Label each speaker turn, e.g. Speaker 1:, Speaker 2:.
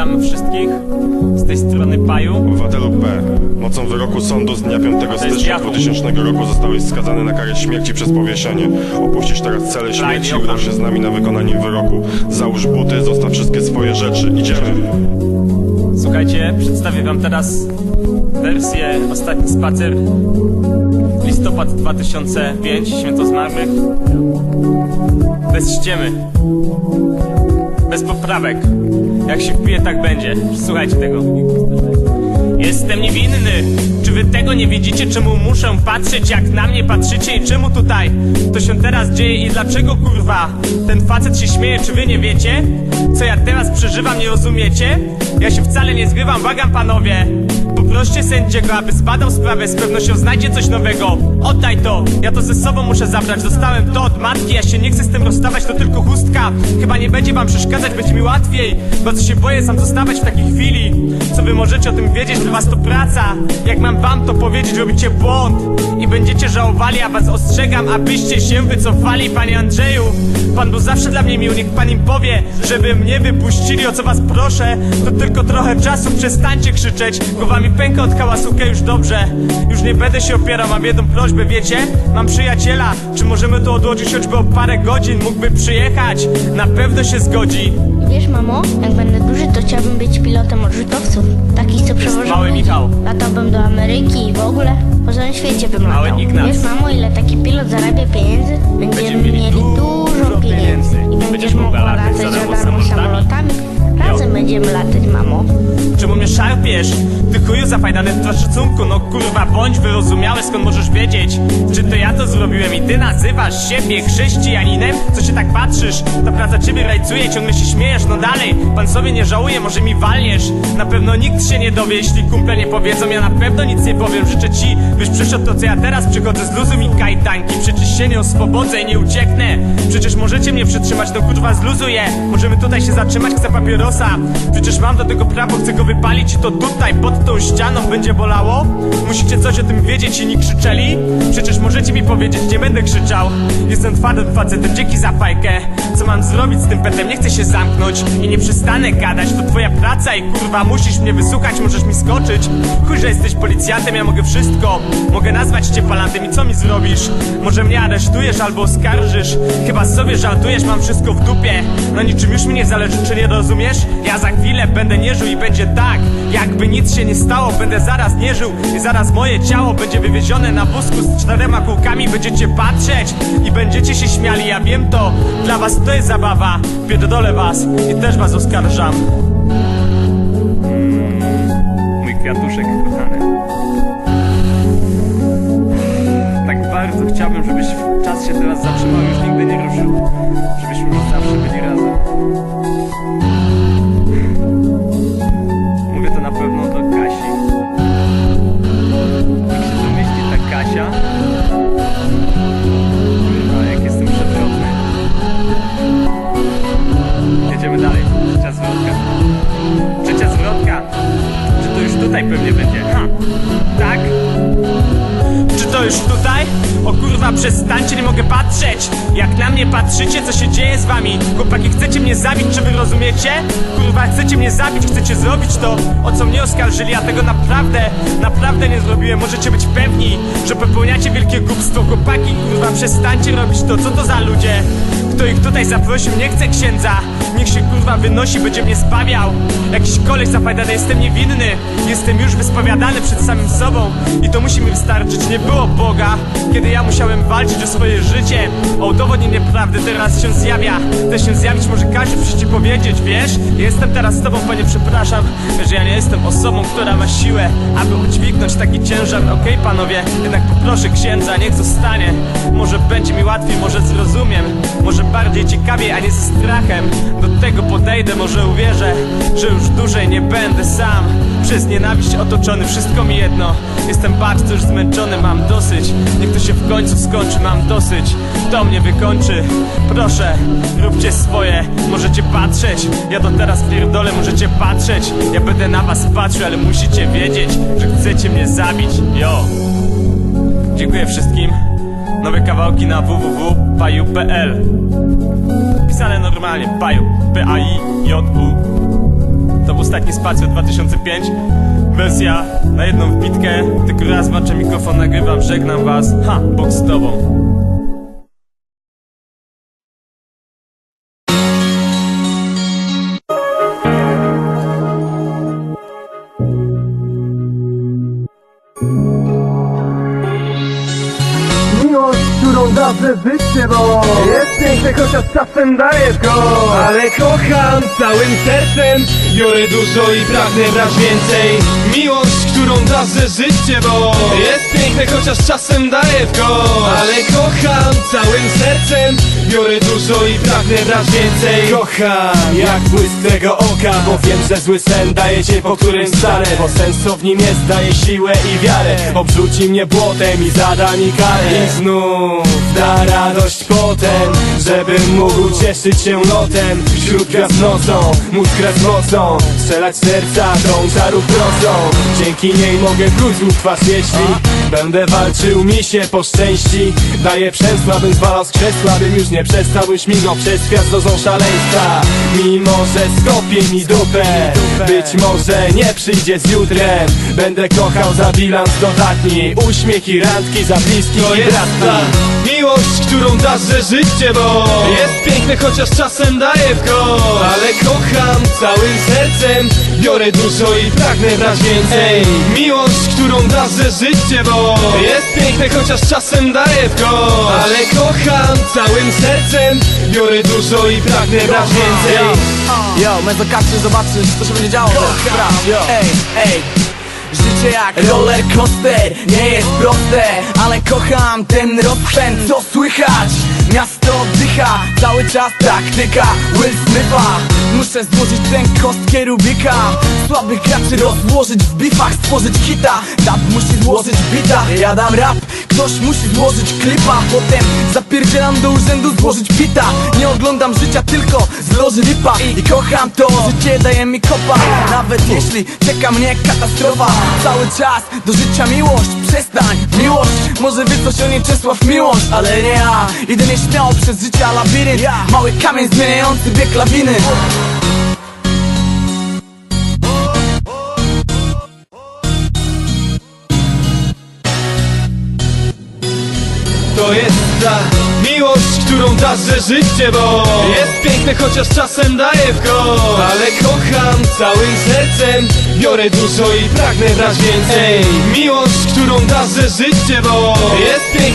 Speaker 1: Witamy wszystkich z tej strony Paju.
Speaker 2: Obywatelu P. Mocą wyroku sądu z dnia 5 stycznia
Speaker 1: Yahoo.
Speaker 2: 2000 roku zostałeś skazany na karę śmierci przez powieszenie. Opuścisz teraz celę śmierci i udasz się z nami na wykonanie wyroku. Załóż buty, zostaw wszystkie swoje rzeczy. Idziemy.
Speaker 1: Słuchajcie, przedstawię wam teraz wersję Ostatni Spacer Listopad 2005, Święto Zmarłych Bez ściemy Bez poprawek Jak się wpije, tak będzie Słuchajcie tego Jestem niewinny Czy wy tego nie widzicie? Czemu muszę patrzeć jak na mnie patrzycie I czemu tutaj to się teraz dzieje I dlaczego kurwa ten facet się śmieje Czy wy nie wiecie? Co ja teraz przeżywam, nie rozumiecie? Ja się wcale nie zgrywam, błagam panowie Poproście sędziego, aby zbadał sprawę Z pewnością znajdzie coś nowego. Oddaj to, ja to ze sobą muszę zabrać. Dostałem to od matki, ja się nie chcę z tym rozstawać. To tylko chustka, chyba nie będzie wam przeszkadzać. Będzie mi łatwiej, co się boję sam zostawać w takiej chwili. Co wy możecie o tym wiedzieć, dla was to praca. Jak mam wam to powiedzieć, robicie błąd. I będziecie żałowali, a was ostrzegam Abyście się wycofali, panie Andrzeju. Pan był zawsze dla mnie miły, niech pan im powie Żeby mnie wypuścili, o co was proszę? To tylko trochę czasu, przestańcie krzyczeć. Głowami pęka od hałasu, okej, już dobrze Już nie będę się opierał, mam jedną prośbę, wiecie? Mam przyjaciela, czy możemy to odłożyć choćby o parę godzin? Mógłby przyjechać, na pewno się zgodzi
Speaker 3: Wiesz, mamo, jak będę duży, to chciałbym być pilotem odrzutowców. Takich, co przewożą
Speaker 1: mały
Speaker 3: ludzi.
Speaker 1: Michał.
Speaker 3: Latałbym do Ameryki i w ogóle po całym świecie bym
Speaker 1: Mały
Speaker 3: latał.
Speaker 1: Ignac.
Speaker 3: Wiesz, mamo, ile taki pilot zarabia pieniędzy? Będziemy
Speaker 1: mieli
Speaker 3: mieli
Speaker 1: dużo szarpiesz? Ty chuju zafajdany w szacunku No kurwa, bądź wyrozumiały, skąd możesz wiedzieć? Czy to ja to zrobiłem i ty nazywasz siebie chrześcijaninem? Co się tak patrzysz? Ta praca ciebie rajcuje, ciągle się śmiejesz No dalej, pan sobie nie żałuje, może mi walniesz Na pewno nikt się nie dowie, jeśli kumple nie powiedzą Ja na pewno nic nie powiem, życzę ci Byś przeszedł to co ja teraz przychodzę z luzu mi kajdanki Przecież się nie oswobodzę i nie ucieknę Przecież możecie mnie przytrzymać, no kurwa zluzuję. Możemy tutaj się zatrzymać, chcę papierosa. Przecież mam do tego prawo, chcę go wypalić I to tutaj, pod tą ścianą będzie bolało. Musicie coś o tym wiedzieć i nie krzyczeli. Przecież możecie mi powiedzieć, nie będę krzyczał. Jestem twardym facetem, dzięki za fajkę. Co mam zrobić z tym petem, nie chcę się zamknąć I nie przestanę gadać, to twoja praca I kurwa musisz mnie wysłuchać, możesz mi skoczyć. Chuj, że jesteś policjantem, ja mogę wszystko. Mogę nazwać cię palantem i co mi zrobisz? Może mnie aresztujesz albo oskarżysz? Chyba sobie żartujesz, mam wszystko w dupie. No niczym już mi nie zależy, czy nie rozumiesz? Ja za chwilę będę nie żył i będzie tak Jakby nic się nie stało, będę zaraz nie żył I zaraz moje ciało będzie wywiezione na wózku z czterema kółkami. Będziecie patrzeć i będziecie się śmiali, ja wiem to. Dla was to jest zabawa, pierdolę was i też was oskarżam. Mój kwiatuszek kochany. Tak bardzo chciałbym, żebyś czas się teraz zatrzymał już nigdy nie przestańcie, nie mogę patrzeć. Jak na mnie patrzycie, co się dzieje z wami? Chłopaki, chcecie mnie zabić, czy wy rozumiecie? Kurwa, chcecie mnie zabić, chcecie zrobić to O co mnie oskarżyli, ja tego naprawdę Naprawdę nie zrobiłem, możecie być pewni Że popełniacie wielkie głupstwo. Chłopaki, kurwa, przestańcie robić to. Co to za ludzie? Kto ich tutaj zaprosił, nie chce księdza. Niech się kurwa wynosi, będzie mnie spawiał. Jakiś koleś zafajdany, jestem niewinny. Jestem już wyspowiadany przed samym sobą. I to musi mi wystarczyć, nie było Boga Kiedy ja musiałem walczyć o swoje życie. O udowodnienie prawdy teraz się zjawia. Też się zjawić może każdy przyjść ci powiedzieć, wiesz? Jestem teraz z tobą, panie, przepraszam Że ja nie jestem osobą, która ma siłę Aby udźwignąć taki ciężar Okej, panowie, jednak poproszę księdza, niech zostanie. Może będzie mi łatwiej, może zrozumiem. Może bardziej ciekawie, a nie ze strachem. Do tego podejdę, może uwierzę Że już dłużej nie będę sam Przez nienawiść otoczony, wszystko mi jedno. Jestem bardzo już zmęczony, mam dosyć. Niech to się w końcu skończy, mam dosyć. To mnie wykończy. Proszę, róbcie swoje. Możecie patrzeć, ja to teraz pierdolę Możecie patrzeć, ja będę na was patrzył Ale musicie wiedzieć, że chcecie mnie zabić. Yo. Dziękuję wszystkim. Nowe kawałki na www.paju.pl Pisane normalnie, Paju, P-A-I-J-U To To był ostatni spacer 2005 Wersja na jedną wbitkę. Tylko raz maczę mikrofon, nagrywam, żegnam was. Ha, Bóg z tobą
Speaker 4: zawsze życie, bo Jest piękne, chociaż czasem daje go. Ale kocham całym sercem
Speaker 5: Biorę dużo i pragnę brać więcej. Miłość, którą da ze życie, bo. Jest piękne, chociaż czasem daje w go. Ale kocham całym sercem Biorę dużo i pragnę brać więcej.
Speaker 4: Kocham jak błysk tego oka Bo wiem, że zły sen daje cię po którym stanę Bo sens w nim jest, daje siłę i wiarę. Obrzuci mnie błotem i zada mi karę. I znów da radość potem Żebym mógł cieszyć się lotem Wśród gwiazd nocą, móc grać mocą Strzelać serca tą czarów prostą Dzięki niej mogę wrócić w twarz jeśli Będę walczył mi się po szczęści. Daję przemysła, bym zwalał z krzesła Bym już nie przestał, bym śmigał przez świat dozą szaleństwa. Mimo, że skopie mi dupę Być może nie przyjdzie z jutrem. Będę kochał za bilans dodatni Uśmiech i randki za bliski
Speaker 5: To
Speaker 4: i
Speaker 5: jest ta miłość, którą da ze życie, bo Jest piękne, chociaż czasem daje w go Ale kocham całym sercem. Biorę dużo i pragnę brać więcej. Miłość, którą da ze życie, bo Jest piękne, chociaż czasem daje w go Ale kocham całym sercem. Biorę dużo i pragnę brać więcej.
Speaker 6: Yo, mezokaczy, zobaczysz co się będzie działo. Ej, ej. Życie jak roller coaster Nie jest proste, ale kocham ten rozpęd Co słychać? Ciao. Cały czas taktyka Will Smitha. Muszę złożyć tę kostkę Rubika. Słabych graczy rozłożyć w bifach Stworzyć hita. Dab musi złożyć bita. Ja dam rap Ktoś musi złożyć klipa. Potem zapierdzielam do urzędu złożyć pita Nie oglądam życia tylko z loży lipa. I kocham to, życie daje mi kopa. Nawet jeśli czeka mnie katastrofa. Cały czas do życia miłość Przestań, miłość Może wie coś o niej Czesław Miłość. Ale nie ja. Idę nieśmiało przez życie a labirynt Mały kamień zmieniający bieg lawiny.
Speaker 5: To jest ta miłość, którą da że życie, bo Jest piękne, chociaż czasem daje w go Ale kocham całym sercem Biorę dużo i pragnę brać więcej. Miłość, którą da że życie, bo Jest piękne,